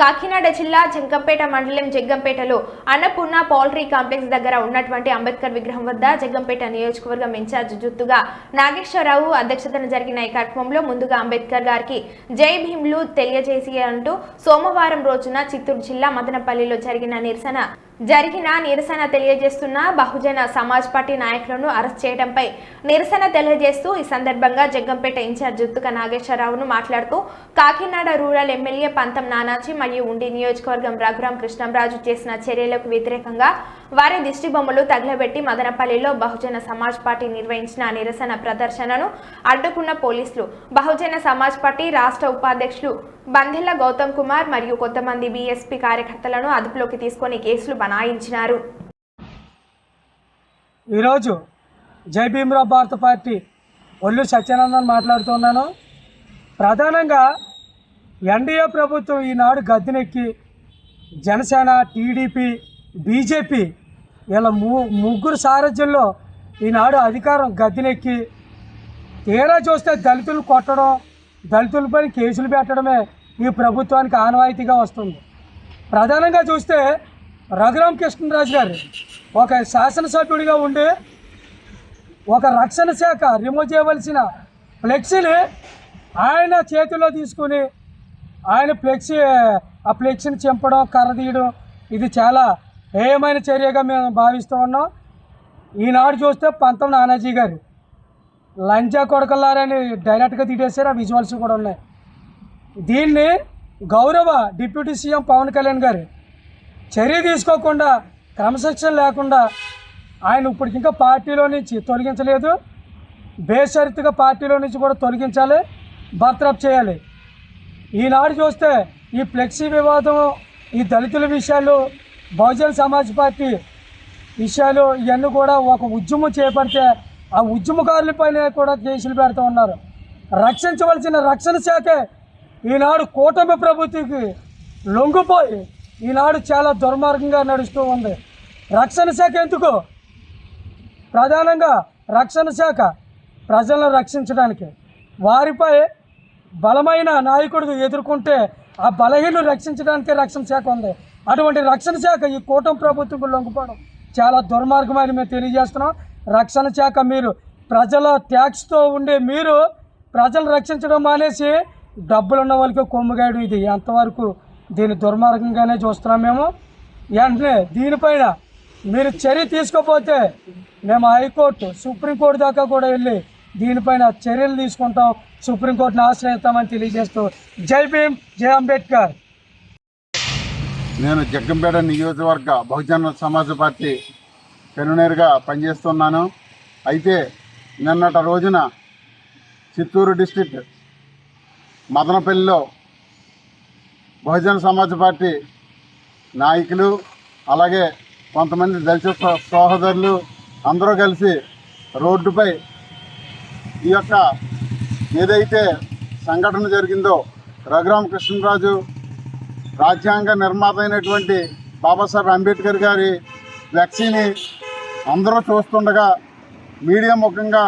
కాకినాడ జిల్లా జంగంపేట మండలం జగ్గంపేటలో Annapurna poultry complex దగ్గర ఉన్నటువంటి అంబేద్కర్ విగ్రహం వద్ద జగ్గంపేట నియోజకవర్గం ఇన్ఛార్జ్ జుత్తుగా నాగేశ్వరరావు అధ్యక్షతన జరిగిన ఈ కార్యక్రమంలో ముందుగా అంబేద్కర్ గారికి జై భీమ్లు తెలియజేసి అంటూ సోమవారం రోజున చిత్తూరు జిల్లా మదనపల్లిలో జరిగిన నిరసన జరిగిన నిరసన తెలియజేస్తున్న బహుజన సమాజ్ పార్టీ నాయకులను అరెస్ట్ చేయడంపై నిరసన తెలియజేస్తూ ఈ సందర్భంగా జగ్గంపేట ఇన్ఛార్జ్ జుత్తుక నాగేశ్వరరావును మాట్లాడుతూ కాకినాడ రూరల్ ఎమ్మెల్యే పంతం నానాజీ మరియు ఉండి నియోజకవర్గం రఘురాం కృష్ణంరాజు చేసిన చర్యలకు వ్యతిరేకంగా వారి దిష్టి బొమ్మలు తగలబెట్టి మదనపల్లిలో బహుజన సమాజ్ పార్టీ నిర్వహించిన నిరసన ప్రదర్శనను అడ్డుకున్న పోలీసులు. బహుజన సమాజ్ పార్టీ రాష్ట్ర ఉపాధ్యక్షులు బంధిల్ల గౌతమ్ కుమార్ మరియు కొంతమంది బీఎస్పీ కార్యకర్తలను అదుపులోకి తీసుకొని కేసులు బనాయించినారు. ఈరోజు జై భీమరావు భారత పార్టీ ఒల్లు సత్యానందన్ మాట్లాడుతున్నాను. ప్రధానంగా ఎన్డీఏ ప్రభుత్వం ఈనాడు గద్దెనెక్కి జనసేన టీడీపీ బీజేపీ ఇలా ము ముగ్గురు సారథ్యంలో ఈనాడు అధికారం గద్దెనెక్కి. తీరా చూస్తే దళితులు కొట్టడం దళితులపై కేసులు పెట్టడమే ఈ ప్రభుత్వానికి ఆనవాయితీగా వస్తుంది. ప్రధానంగా చూస్తే రఘురామ్ కృష్ణరాజు గారు ఒక శాసనసభ్యుడిగా ఉండి ఒక రక్షణ శాఖ రిమూవ్ చేయవలసిన ఫ్లెక్సీని ఆయన చేతిలో తీసుకుని ఆయన ఫ్లెక్సీ ఆ ఫ్లెక్సీని చెంపడం కర్ర తీయడం ఇది చాలా హేయమైన చర్యగా మేము భావిస్తూ ఉన్నాం. ఈనాడు చూస్తే పంతం నానాజీ గారు లంచా కొడకల్లారని డైరెక్ట్గా తీటేశారు ఆ విజువల్స్ కూడా ఉన్నాయి. దీన్ని గౌరవ డిప్యూటీ సీఎం పవన్ కళ్యాణ్ గారు చర్య తీసుకోకుండా క్రమశిక్షణ లేకుండా ఆయన ఇప్పటికి ఇంకా పార్టీలో నుంచి తొలగించలేదు. బేషరతుగా పార్టీలో నుంచి కూడా తొలగించాలి బర్తరఫ్ చేయాలి. ఈనాడు చూస్తే ఈ ఫ్లెక్సీ వివాదం ఈ దళితుల విషయాలు బహుజన సమాజ్ పార్టీ విషయాలు ఇవన్నీ కూడా ఒక ఉద్యమం చేపడితే ఆ ఉద్యమకారులపైన కూడా కేసులు పెడుతూ ఉన్నారు. రక్షించవలసిన రక్షణ శాఖే ఈనాడు కూటమి ప్రభుత్వకి లొంగిపోయి ఈనాడు చాలా దుర్మార్గంగా నడుస్తూ ఉంది. రక్షణ శాఖ ఎందుకు? ప్రధానంగా రక్షణ శాఖ ప్రజలను రక్షించడానికి. వారిపై బలమైన నాయకుడు ఎదుర్కొంటే ఆ బలహీనలు రక్షించడానికే రక్షణ శాఖ ఉంది. అటువంటి రక్షణ శాఖ ఈ కూటమి ప్రభుత్వం లొంగిపోవడం చాలా దుర్మార్గమని మేము తెలియజేస్తున్నాం. రక్షణ శాఖ మీరు ప్రజల ట్యాక్స్తో ఉండే మీరు ప్రజలు రక్షించడం మానేసి డబ్బులు ఉన్న వాళ్ళకి కొమ్ముగాయడం ఇది. ఎంతవరకు దీన్ని దుర్మార్గంగానే చూస్తున్నాం మేము. వెంటనే దీనిపైన మీరు చర్య తీసుకోకపోతే మేము హైకోర్టు సుప్రీంకోర్టు దాకా కూడా వెళ్ళి దీనిపైన చర్యలు తీసుకుంటాం. సుప్రీంకోర్టుని ఆశ్రయిస్తామని తెలియజేస్తూ జై భీమ్ జై అంబేద్కర్. నేను జగ్గంపేట నియోజకవర్గ బహుజన సమాజ్ పార్టీ కన్వీనర్గా పనిచేస్తున్నాను. అయితే నిన్నట రోజున చిత్తూరు డిస్టిక్ మదనపల్లిలో బహుజన సమాజ్ పార్టీ నాయకులు అలాగే కొంతమంది దళిత సో- సోదరులు అందరూ కలిసి రోడ్డుపై ఈ యొక్క ఏదైతే సంఘటన జరిగిందో రఘురామ కృష్ణరాజు రాజ్యాంగ నిర్మాత అయినటువంటి బాబాసాహెబ్ అంబేద్కర్ గారి ఫ్లెక్సీని అందరూ చూస్తుండగా మీడియా ముఖంగా